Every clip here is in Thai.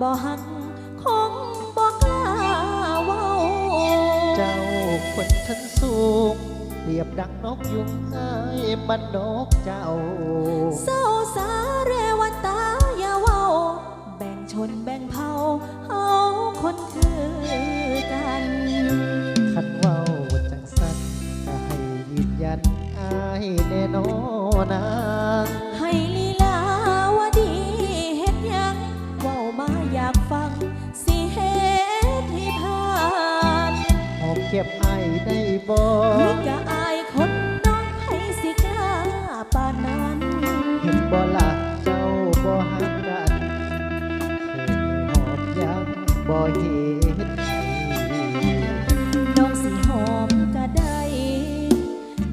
บ่หักคงบ่กล้าเว้าเจ้าคนชั้นสูง เปรียบดังนกยุงอายมันนกเจ้า เศร้าสาเรวตาอย่าเว้า แบ่งชนแบ่งเผ่าเฮาคนคือกันคันเว้าจังสันก็ให้ยืนยันอายแน่นอนนาง เก็บไอายได้บ่นี่กะอายคนน้องให้สิกล้าปานนั้น เห็นบ่ละเจ้าบ่หักกันเคยหอมยังบ่เห็นน้องสิหอมก็ได้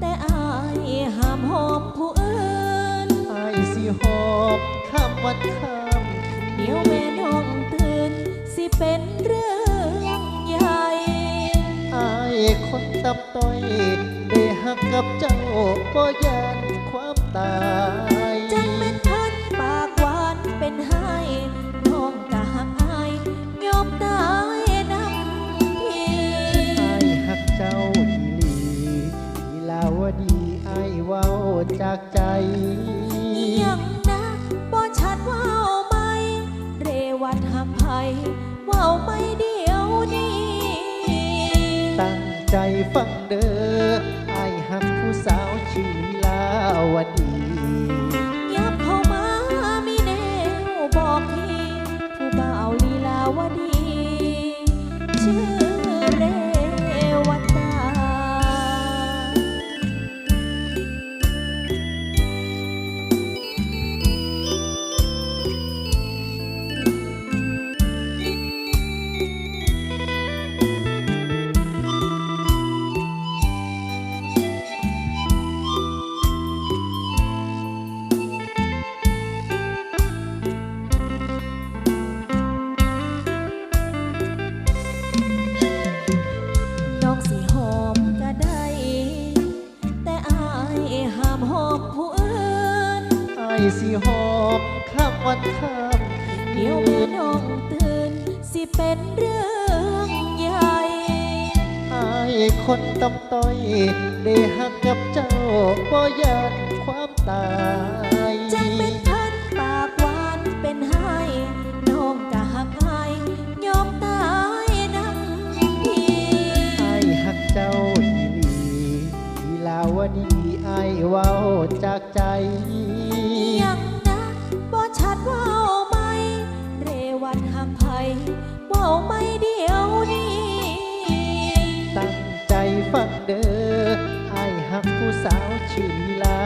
แต่อายห้ามหอมผู้อื่นไอายสิหอมข้ามวันข้ามเดี๋ยวแม่ ตับต้อยได้หักกับเจ้าบ่ยานความตายจังเป็นพันปากหวานเป็นไห้น้องกะหักอายยอมตายนำพี่อายหักเจ้าอีหลีอีลาวดีไอายเว้าจากใจยังนะบ่ชัดเว่าไหมเรวัดหักไผเว่าไม่ ใจฟังเด้อไอหักผู้สาวชื่อลีลาวดี นสิเป็นเรื่องใหญ่ไอายคนตำต้อย ได้หักกับเจ้าบ่ยานความตายจังเป็นพันปากหวานเป็นไห้น้องกะหักอายยอมตายน้ำพี่ไอายหักเจ้าอีหลีอีลาวดีไอายเว้าจากใจ ไม่เดียวนี้ตั้งใจฟังเด้อไอ้หักผู้สาวชื่อลีลา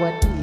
วดียั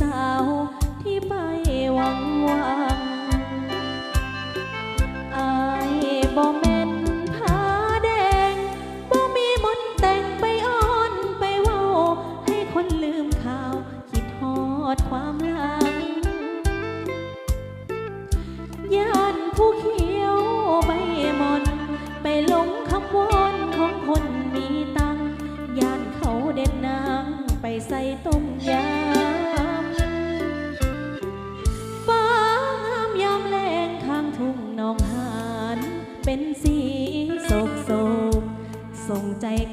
สาวที่ไปหวังหวัง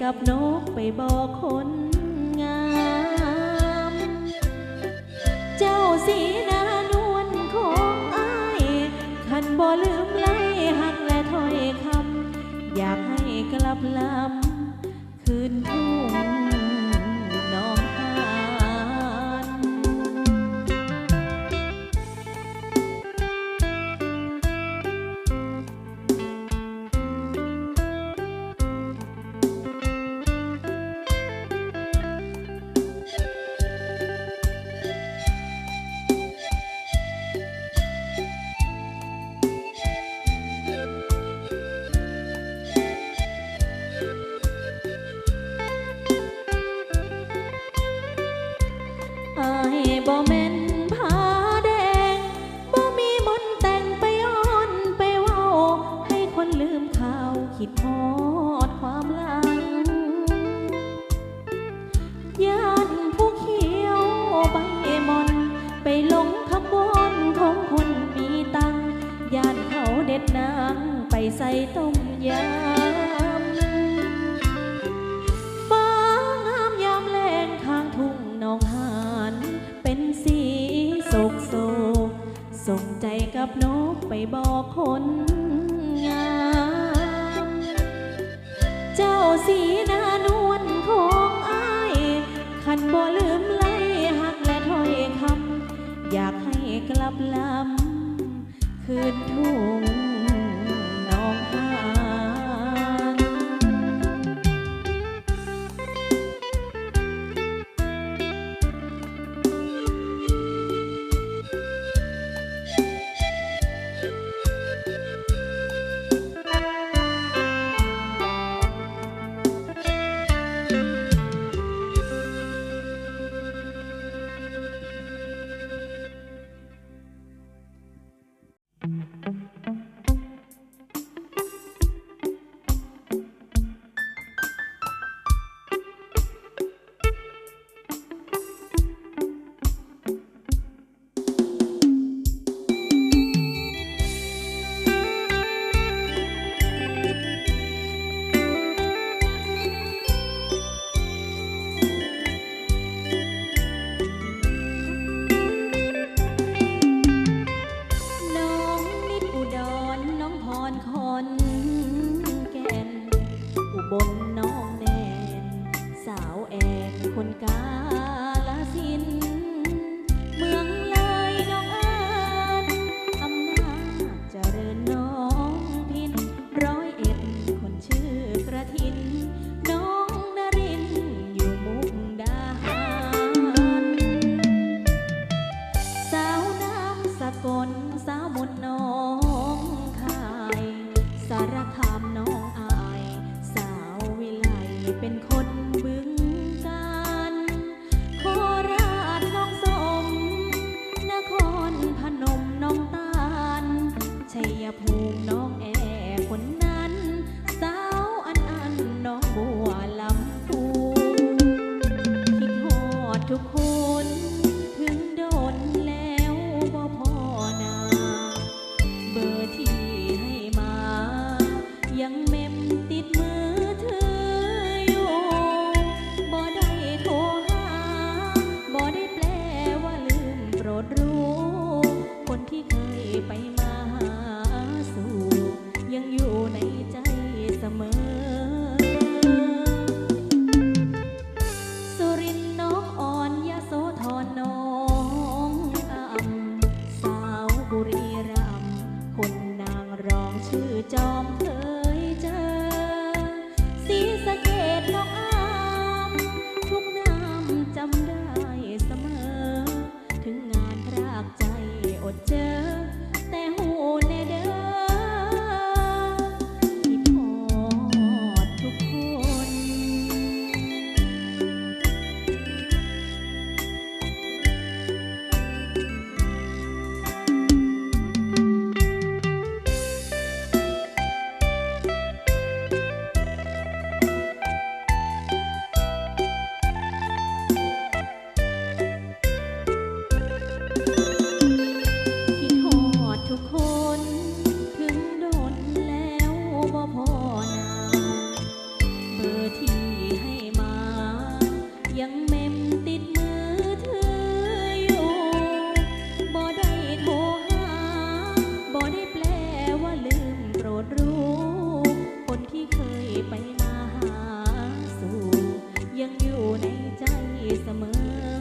กับนกไปบอกคนงาม เจ้าสีนานวลของอายคันบ่ลืมไล่หักและถ้อยคำ อยากให้กลับลำคืนทุ่ง ข่าวคิดฮอดความหลังย่านผู้เขียวใบมอน ไปหลงคำวอนของคนมีตังย่านเขาเด็ดนางไปใส่ต้มยำฟ้างามยามแลงข้างทุ่งหนองหานเป็นสีโศกโศกส่งใจกับนกไปบอกคน เจ้าสีนานวลของอายคันบ่ลืมไล่หักและถ้อยคำอยากให้กลับลำคืนทุ่ง ทุกคู่ ในใจเสมอ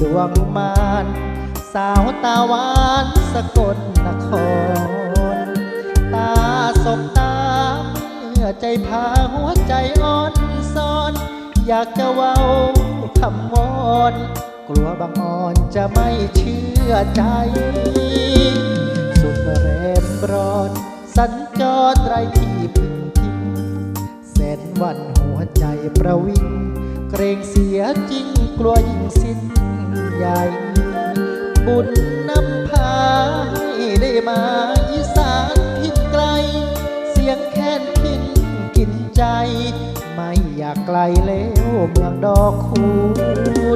ดวงมานสาวตาหวานสกลนคร ตาสบตาเมื่อใจพาหัวใจอ่อนซ้อน อยากจะเว้าคำวอนกลัวบางอ่อนจะไม่เชื่อใจ สุดแรมร้อน สัญจรไรที่พึ่งทิ้งแสนวันหัวใจประวิง เกรงเสียจริงกลัวยิ่งสิ้น ใหญ่ บุญนำพาให้ได้มาอีสานผิดไกล เสียงแค้นพินกินใจ ไม่อยากไกลแล้วเมืองดอกคู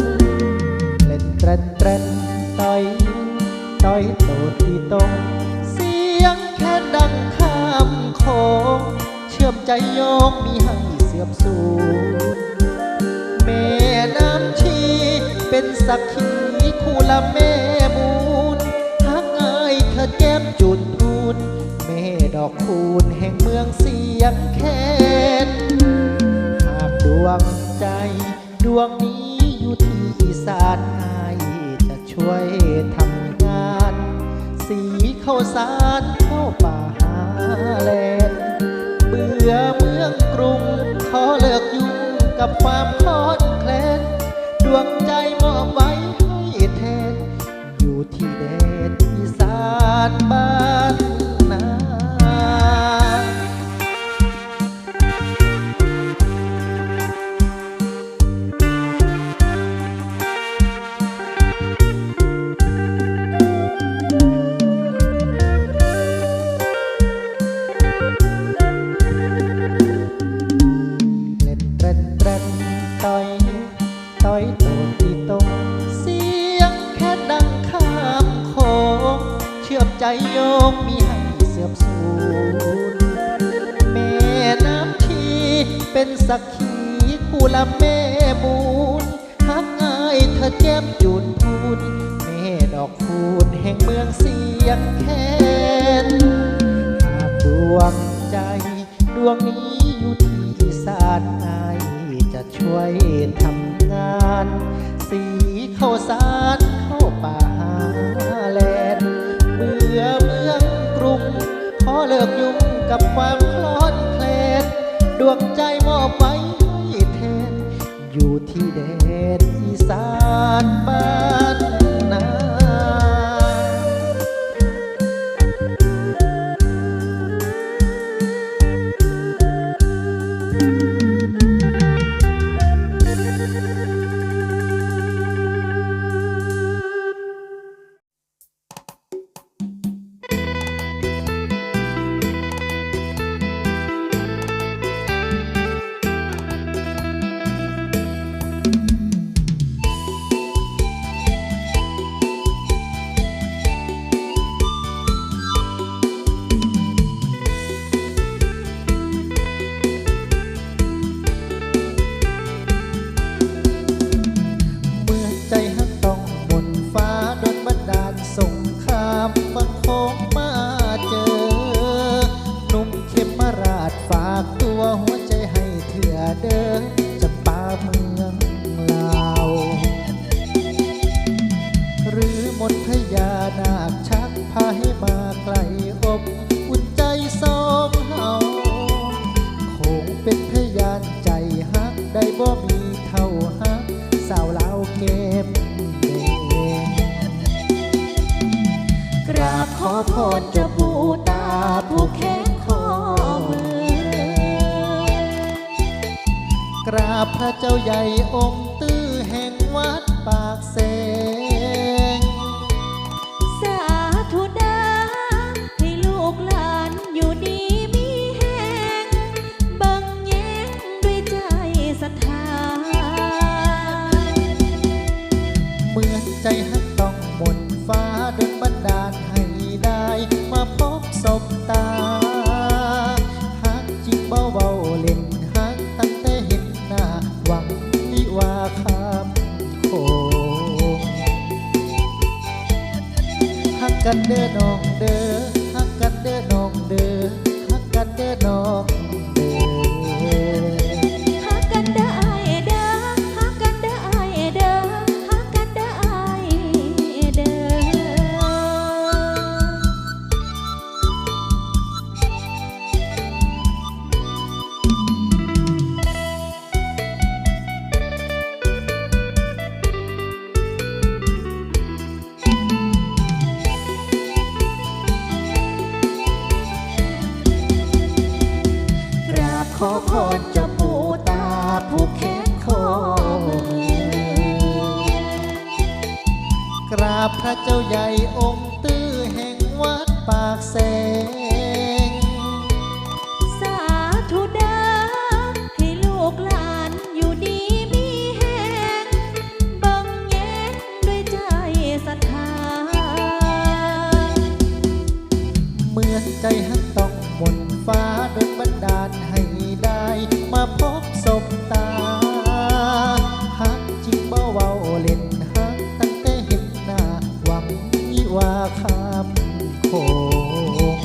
ณเล่นเตรนเตรนต่อยต่อยโตดที่ตรงเสียงแค่ดังข้ามโคงเชื่อมใจโยงมีให้เสื่อมสูญ เป็นสักขีคู่ละแม่มูลฮักอายเธอแก้มจุดทูนแม่ดอกคูณแห่งเมืองเสียงแคนหากดวงใจ ดวงนี้อยู่ที่อีสานอายจะช่วยทำงาน สีเข้าสารเข้าป่าหาแลนเบื่อเมืองกรุงขอเลิกยุ่งกับความคลอนแคลนดวงใจานบ้าน เลิกยุ่งกับความคลอนแคลนดวงใจมอบไว้ให้แทน อยู่ที่แดนอีสานบ้าน ว่าข้ามโคง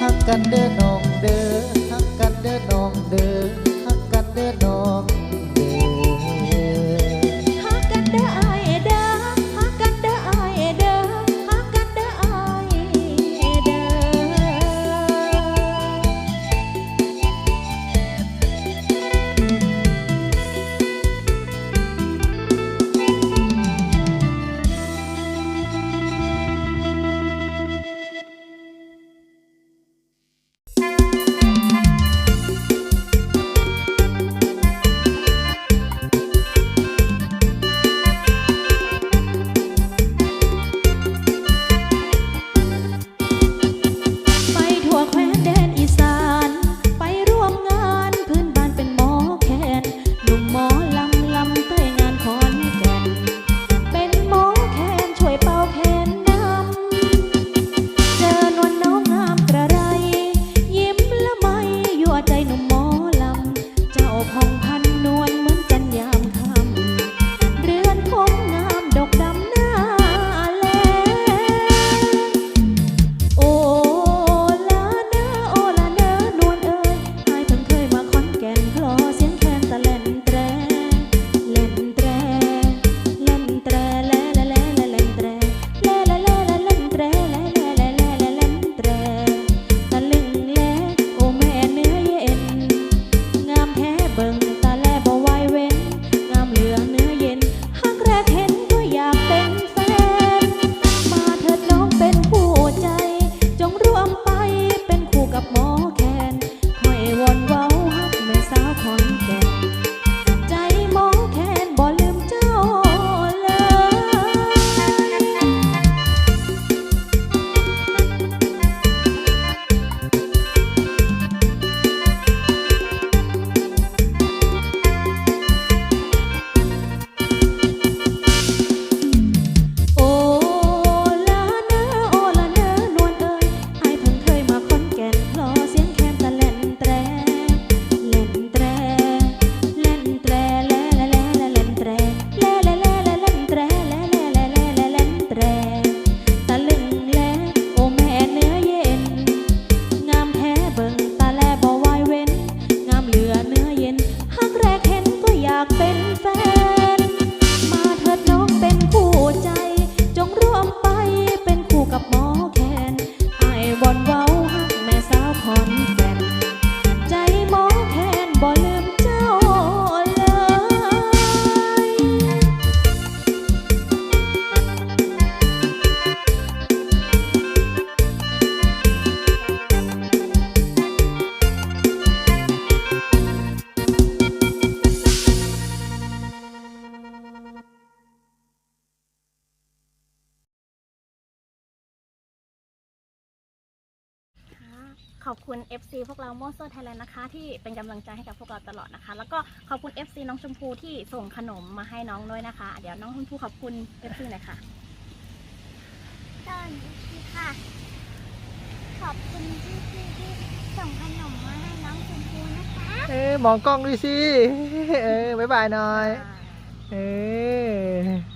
หักกันเด้อน้อง FC พวกเราโมโซไทยแลนด์นะคะ ที่เป็นกำลังใจให้กับพวกเราตลอดนะคะ แล้วก็ขอบคุณ FC น้องชมพูที่ส่งขนมมาให้น้องด้วยนะคะ เดี๋ยวน้องชมพูขอบคุณ FC หน่อยค่ะสวัสดีค่ะ ขอบคุณที่พี่ที่ส่งขนมมาให้น้องชมพูนะคะเอ้ยมองกล้องด้วยสิเออบ๊ายบายหน่อย เออ